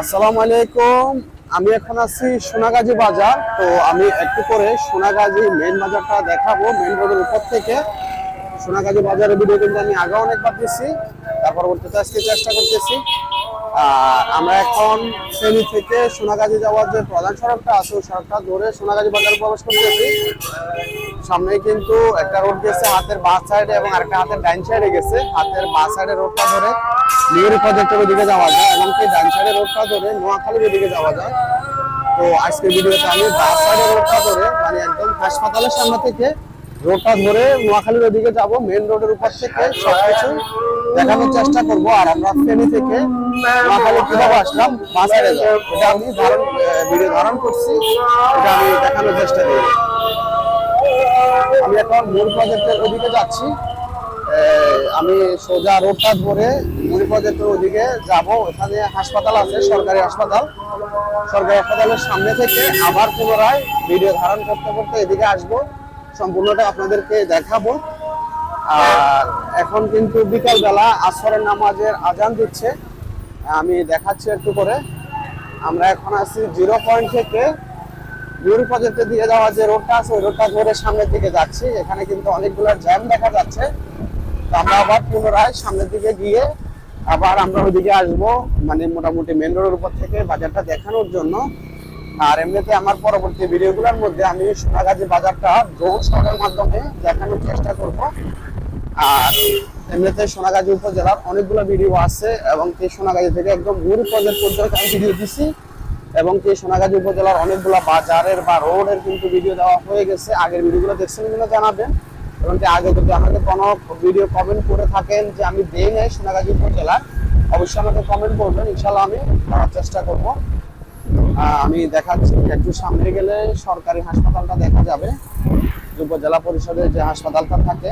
আসসালামু আলাইকুম। আমি এখন আছি সোনাগাজী বাজার। তো আমি একটু করে সোনাগাজী মেন বাজারটা দেখাবো মেন রোডের উপর থেকে। সোনাগাজী বাজারের ভিডিও কিন্তু আমি আগে অনেকবার দিচ্ছি তার পরবর্তীতে আজকে চেষ্টা করতেছি। আর আমরা এখন শ্রেণি থেকে সোনাগাজী যাওয়ার যে প্রধান সড়কটা আছে, ওই সড়কটা ধরে সোনাগাজী বাজারে প্রবেশ করতেছি। সামনে কিন্তু একটা রোড গেছে, হাতের বাঁ সাইডে এবং আরেকটা হাতের ডাইন সাইডে গেছে। হাতের বাঁ সাইডে রোডটা ধরে নিউরি প্রজেক্টের ওদিকে যাওয়া যায় এবং কি ডাইন রোডটা ধরে নোয়াখালীর ওদিকে যাওয়া যায়। তো আজকে ভিডিওতে আমি বাঁ সাইডে রোডটা ধরে মানে একদম হাসপাতালের সামনে থেকে রোডটা ধরে নোয়াখালীর ওদিকে যাব মেন রোডের উপর থেকে সবকিছু দেখানোর চেষ্টা করব। আর আমরা ফেনী থেকে নোয়াখালী কীভাবে আসলাম, বাঁ সাইডে যাব। এটা আমি ধারণ ভিডিও ধারণ করছি। এটা আমি দেখানোর চেষ্টা করব। আমি এখন মূল প্রজেক্টের ওদিকে যাচ্ছি। আমি সোজা রোডটা ধরে প্রজেক্টের ওদিকে যাব। ওখানে হাসপাতাল আছে, সরকারি হাসপাতাল। সরকারি হাসপাতালের সামনে থেকে আবার পুনরায় ভিডিও ধারণ করতে করতে এদিকে আসব। সম্পূর্ণটা আপনাদেরকে দেখাবো। আর এখন কিন্তু বিকাল বেলা আসরের নামাজের আজান দিচ্ছে। আমি দেখাচ্ছি একটু করে। আমরা এখন আছি জিরো পয়েন্ট থেকে। প্রজেক্টে দিয়ে যাওয়া যে রোডটা আছে, ওই রোডটা ধরে সামনের দিকে যাচ্ছি। এখানে কিন্তু অনেকগুলো জ্যাম দেখা যাচ্ছে। আমরা আবার পুনরায় সামনের দিকে গিয়ে আবার আমরা ওইদিকে আসব। মানে মোটামুটি মেন রোডের উপর থেকে বাজারটা দেখানোর জন্য। আর এমনিতে আমার পরবর্তী ভিডিওগুলোর মধ্যে আমি সোনাগাজী বাজারটা ড্রোন শটের মাধ্যমে দেখানোর চেষ্টা করব। আর এমনিতে সোনাগাজী উপজেলার অনেকগুলো ভিডিও আছে এবং কি সোনাগাজী থেকে একদম মূল প্রজেক্ট পর্যন্ত আমি ভিডিও দিছি। এবং কি সোনাগাজী উপজেলার অনেকগুলো বাজারের বা রোডের কিন্তু ভিডিও দেওয়া হয়ে গেছে। আগের ভিডিওগুলো দেখছেন কিনা জানাবেন। এবং কি আগে যদি আমাকে কোনো ভিডিও কমেন্ট করে থাকেন যে আমি দেই নাই সোনাগাজী উপজেলা অবশ্যই আমাকে কমেন্ট করবেন। ইনশাল্লাহ আমি করার চেষ্টা করব। আমি দেখাচ্ছি, একটু সামনে গেলে সরকারি হাসপাতালটা দেখা যাবে। উপজেলা পরিষদের যে হাসপাতালটা থাকে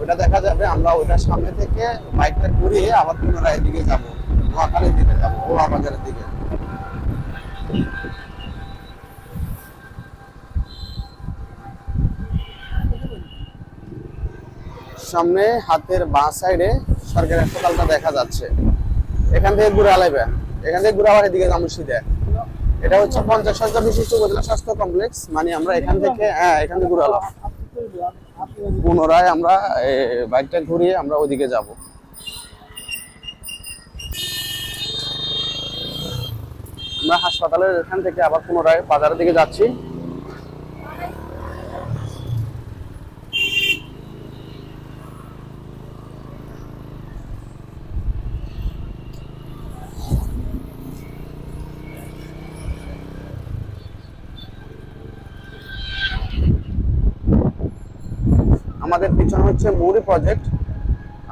ওটা দেখা যাবে। আমরা ওইটার সামনে থেকে বাইকটা ঘুরিয়ে আবার পুনরায় এদিকে যাব। নোয়াখালীর দিকে যাব ওয়া বাজারের দিকে। সামনে হাতের বাঁ সাইডে সরকারি হাসপাতালটা দেখা যাচ্ছে। এখান থেকে ঘুরে আলাইবে। এখান থেকে ঘুরে আবার এদিকে যাব সিধে এটা হচ্ছে পঞ্চাশ হাজার বিশিষ্ট উপজেলা স্বাস্থ্য কমপ্লেক্স। মানে আমরা এখান থেকে হ্যাঁ এখান থেকে ঘুরে আলাম পুনরায় আমরা বাইকটা ঘুরিয়ে আমরা ওদিকে যাব। আমরা হাসপাতালের এখান থেকে আবার পুনরায় বাজারের দিকে যাচ্ছি। আমাদের পিছনে হচ্ছে মৌরি প্রজেক্ট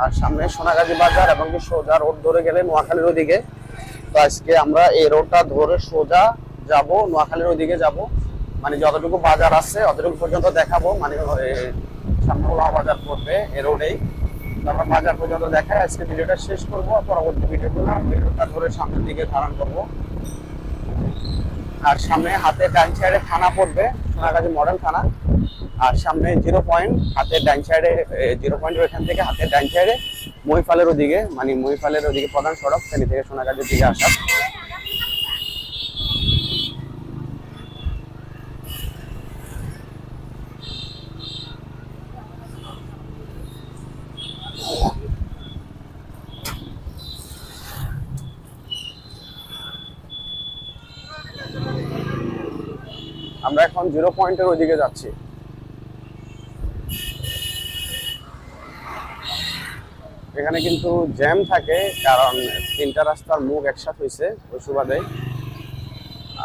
আর সামনে সোনাগাজী বাজার এবং সোজা রোড ধরে গেলে নোয়াখালীর ওদিকে তো আজকে আমরা এই রোডটা ধরে সোজা যাব, নোয়াখালীর ওদিকে যাব। মানে যতটুকু বাজার আছে, অতটুকু পর্যন্ত দেখাবো। মানে সামনে বাজার পড়বে এ রোডেই। আমরা বাজার পর্যন্ত দেখাই। আজকে ভিডিওটা শেষ করব, পরবর্তী ভিডিওগুলো ভিডিওটা ধরে সামনের দিকে ধারণ করব। আর সামনে হাতে ডান সাইডে থানা পড়বে, সোনাগাজী মডেল থানা। আর সামনে জিরো পয়েন্ট হাতের ডান সাইডে জিরো পয়েন্ট ওইখান থেকে হাতের ডান সাইডে মহিফালের ওদিকে মানে মহিফালের ওদিকে প্রধান সড়ক ফেনী থেকে সোনাগাজীর দিকে আসা। আমরা এখন জিরো পয়েন্টের ওইদিকে যাচ্ছি। এখানে কিন্তু জ্যাম থাকে, কারণ তিনটা রাস্তার মুখ একসাথে হয়েছে ওই সুবাদে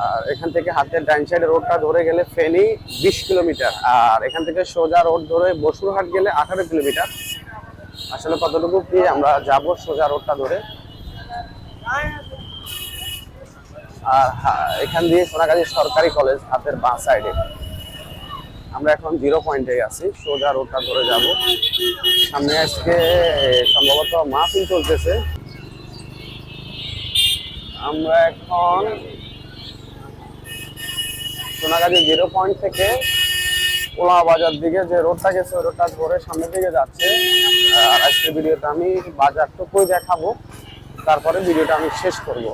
আর এখান থেকে হাতের ডাইন সাইডে রোডটা ধরে গেলে ফেনি বিশ কিলোমিটার, আর এখান থেকে সোজা রোড ধরে বসুরহাট গেলে আঠারো কিলোমিটার। আসলে কতটুকু কি আমরা যাব সোজা রোডটা ধরে? আর হা- এখান দিয়ে সোনাগাজী সরকারি কলেজ, হাতের বাঁ সাইডে। আমরা এখন জিরো পয়েন্টে আছি, সোজা রোডটা ধরে যাব। সামনে আজকে সম্ভবত মাহফিল চলতেছে। আমরা এখন সোনাগাজী জিরো পয়েন্ট থেকে ওলা বাজার দিকে যে রোডটা গেছে, ওই রোডটা ধরে সামনের দিকে যাচ্ছে। আর আজকের ভিডিওতে আমি বাজারটুকুই দেখাবো, তারপরে ভিডিওটা আমি শেষ করব।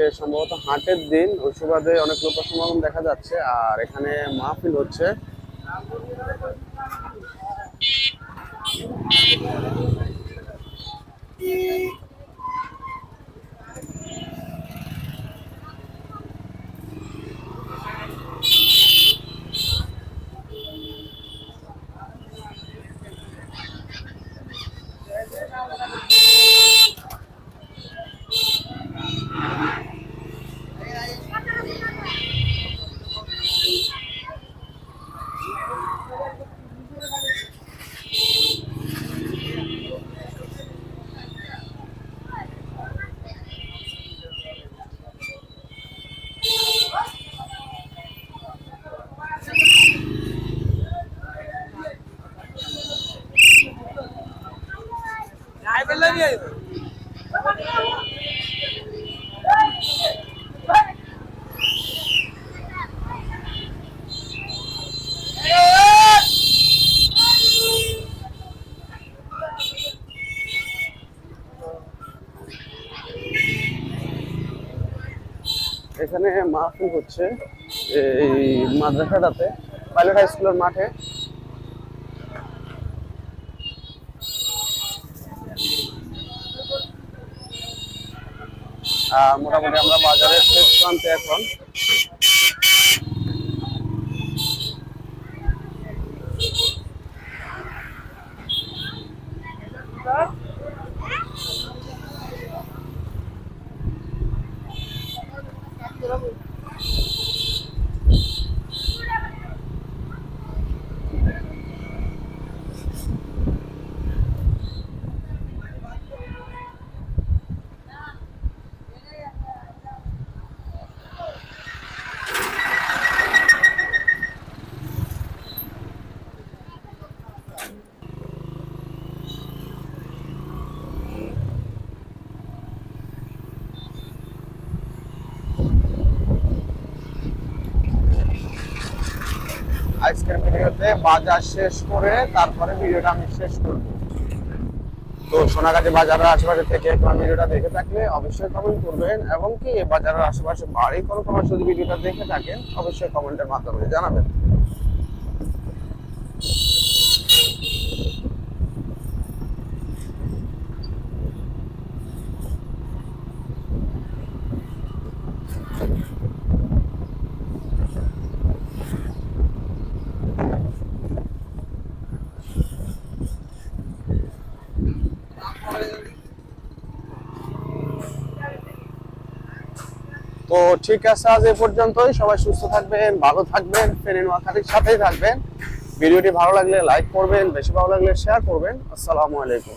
আজকে সম্ভবত হাটের দিন ওই সুবাদে অনেক লোক সমাগম দেখা যাচ্ছে, আর এখানে মাহফিল হচ্ছে। এখানে মাহফিল হচ্ছে এই মাদ্রাসাটাতে, পাইলট হাই স্কুলের মাঠে। মোটামুটি আমরা বাজারের শেষ প্রান্তে এখন। আজকের ভিডিওতে বাজার শেষ করে তারপরে ভিডিওটা আমি শেষ করব। তো সোনাগাজী বাজারের আশেপাশে থেকে আমার ভিডিওটা দেখে থাকলে অবশ্যই কমেন্ট করবেন এবং কি বাজারের আশেপাশে বাড়ি কোনো কোনো যদি ভিডিওটা দেখে থাকেন, অবশ্যই কমেন্টের মাধ্যমে জানাবেন। তো ঠিক আছে, আজ এ পর্যন্তই। সবাই সুস্থ থাকবেন, ভালো থাকবেন, ফেনী ওয়াকারির সাথেই থাকবেন। ভিডিওটি ভালো লাগলে লাইক করবেন, বেশি ভালো লাগলে শেয়ার করবেন। আসসালামু আলাইকুম।